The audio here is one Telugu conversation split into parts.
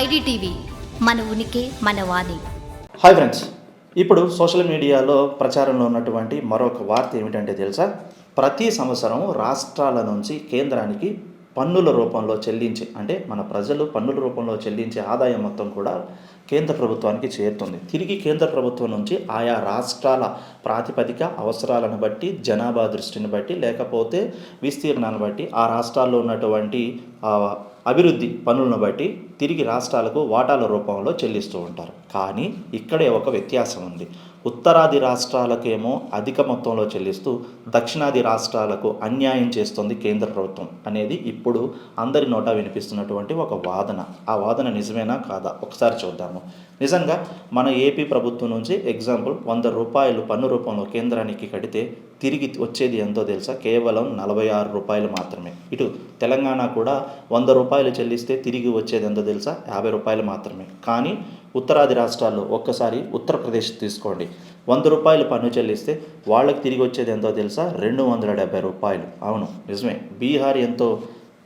ఐడిటీవీ మన ఉనికి మన వాణి. Hi friends. ఇప్పుడు సోషల్ మీడియాలో ప్రచారంలో ఉన్నటువంటి మరొక వార్త ఏమిటంటే తెలుసా? ప్రతి సంవత్సరం రాష్ట్రాల నుంచి కేంద్రానికి పన్నుల రూపంలో చెల్లించే అంటే మన ప్రజలు పన్నుల రూపంలో చెల్లించే ఆదాయం మొత్తం కూడా కేంద్ర ప్రభుత్వానికి చేరుతుంది. తిరిగి కేంద్ర ప్రభుత్వం నుంచి ఆయా రాష్ట్రాల ప్రాతిపదిక అవసరాలను బట్టి జనాభా దృష్టిని బట్టి లేకపోతే విస్తీర్ణాన్ని బట్టి ఆ రాష్ట్రాల్లో ఉన్నటువంటి అభివృద్ధి పనులను బట్టి తిరిగి రాష్ట్రాలకు వాటాల రూపంలో చెల్లిస్తూ ఉంటారు. కానీ ఇక్కడే ఒక వ్యత్యాసం ఉంది. ఉత్తరాది రాష్ట్రాలకేమో అధిక మొత్తంలో చెల్లిస్తూ దక్షిణాది రాష్ట్రాలకు అన్యాయం చేస్తుంది కేంద్ర ప్రభుత్వం అనేది ఇప్పుడు అందరి నోట వినిపిస్తున్నటువంటి ఒక వాదన. ఆ వాదన నిజమేనా కాదా? ఒకసారి చూద్దాము. నిజంగా మన ఏపీ ప్రభుత్వం నుంచి ఎగ్జాంపుల్ వంద రూపాయలు పన్ను రూపంలో కేంద్రానికి కడితే తిరిగి వచ్చేది ఎంతో తెలుసా? కేవలం నలభై ఆరు రూపాయలు మాత్రమే. ఇటు తెలంగాణ కూడా వంద రూపాయలు రూపాయలు చెల్లిస్తే తిరిగి వచ్చేది ఎంత తెలుసా? యాభై రూపాయలు మాత్రమే. కానీ ఉత్తరాది రాష్ట్రాల్లో ఒక్కసారి ఉత్తరప్రదేశ్ తీసుకోండి. వంద రూపాయలు పన్ను చెల్లిస్తే వాళ్ళకి తిరిగి వచ్చేది ఎంతో తెలుసా? రెండు వందల డెబ్బై రూపాయలు. అవును నిజమే. బీహార్ ఎంతో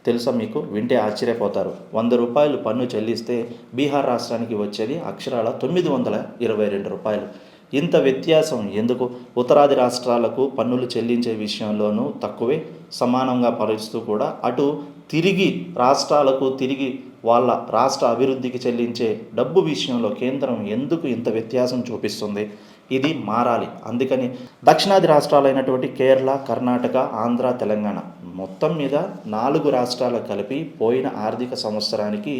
తెలుసా మీకు? వింటే ఆశ్చర్యపోతారు. వంద రూపాయలు పన్ను చెల్లిస్తే బీహార్ రాష్ట్రానికి వచ్చేది అక్షరాల తొమ్మిది వందల ఇరవై రెండు రూపాయలు. ఇంత వ్యత్యాసం ఎందుకు? ఉత్తరాది రాష్ట్రాలకు పన్నులు చెల్లించే విషయంలోనూ తక్కువే సమానంగా పరిస్తూ కూడా. అటు తిరిగి రాష్ట్రాలకు తిరిగి వాళ్ళ రాష్ట్ర అభివృద్ధికి చెల్లించే డబ్బు విషయంలో కేంద్రం ఎందుకు ఇంత వ్యత్యాసం చూపిస్తుంది? ఇది మారాలి. అందుకని దక్షిణాది రాష్ట్రాలైనటువంటి కేరళ కర్ణాటక ఆంధ్ర తెలంగాణ మొత్తం మీద నాలుగు రాష్ట్రాలు కలిపి పోయిన ఆర్థిక సంవత్సరానికి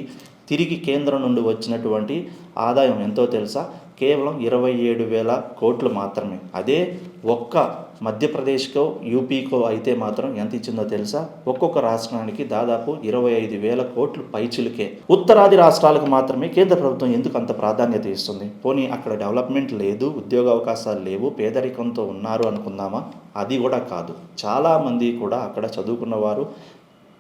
తిరిగి కేంద్రం నుండి వచ్చినటువంటి ఆదాయం ఎంతో తెలుసా? కేవలం ఇరవై ఏడు వేల కోట్లు మాత్రమే. అదే ఒక్క మధ్యప్రదేశ్కో యూపీకో అయితే మాత్రం ఎంత ఇచ్చిందో తెలుసా? ఒక్కొక్క రాష్ట్రానికి దాదాపు ఇరవై ఐదు వేల కోట్లు పైచిలుకే. ఉత్తరాది రాష్ట్రాలకు మాత్రమే కేంద్ర ప్రభుత్వం ఎందుకు అంత ప్రాధాన్యత ఇస్తుంది? పోనీ అక్కడ డెవలప్మెంట్ లేదు ఉద్యోగ అవకాశాలు లేవు పేదరికంతో ఉన్నారు అనుకుందామా? అది కూడా కాదు. చాలామంది కూడా అక్కడ చదువుకున్నవారు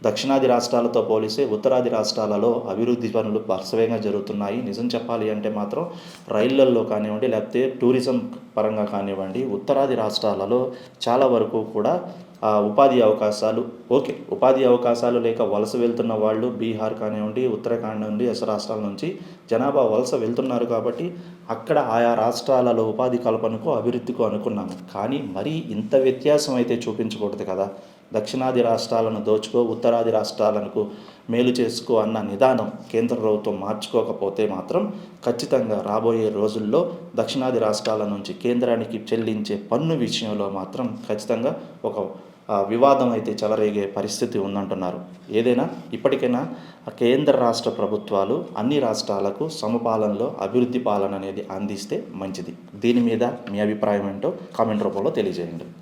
దక్షిణాది రాష్ట్రాలతో పోలిస్తే ఉత్తరాది రాష్ట్రాలలో అభివృద్ధి పనులు పరసవేగంగా జరుగుతున్నాయి. నిజం చెప్పాలి అంటే మాత్రం రైళ్ళల్లో కానివ్వండి లేకపోతే టూరిజం పరంగా కానివ్వండి ఉత్తరాది రాష్ట్రాలలో చాలా వరకు కూడా ఆ, ఉపాధి అవకాశాలు ఓకే ఉపాధి అవకాశాలు లేక వలస వెళ్తున్న వాళ్ళు బీహార్ కానివ్వండి ఉత్తరాఖండ్ నుండి ఎస్ రాష్ట్రాల నుంచి జనాభా వలస వెళ్తున్నారు కాబట్టి అక్కడ ఆయా రాష్ట్రాలలో ఉపాధి కల్పనకు అభివృద్ధికు అనుకున్నాము. కానీ మరీ ఇంత వ్యత్యాసం అయితే చూపించకూడదు కదా. దక్షిణాది రాష్ట్రాలను దోచుకో ఉత్తరాది రాష్ట్రాలకు మేలు చేసుకో అన్న నిదానం కేంద్ర ప్రభుత్వం మార్చుకోకపోతే మాత్రం ఖచ్చితంగా రాబోయే రోజుల్లో దక్షిణాది రాష్ట్రాల నుంచి కేంద్రానికి చెల్లించే పన్ను విషయంలో మాత్రం ఖచ్చితంగా ఒక వివాదం అయితే చెలరేగే పరిస్థితి ఉందంటున్నారు. ఏదైనా ఇప్పటికైనా కేంద్ర రాష్ట్ర ప్రభుత్వాలు అన్ని రాష్ట్రాలకు సమపాలనలో అభివృద్ధి పాలన అనేది అందిస్తే మంచిది. దీని మీద మీ అభిప్రాయం ఏంటో కామెంట్ రూపంలో తెలియజేయండి.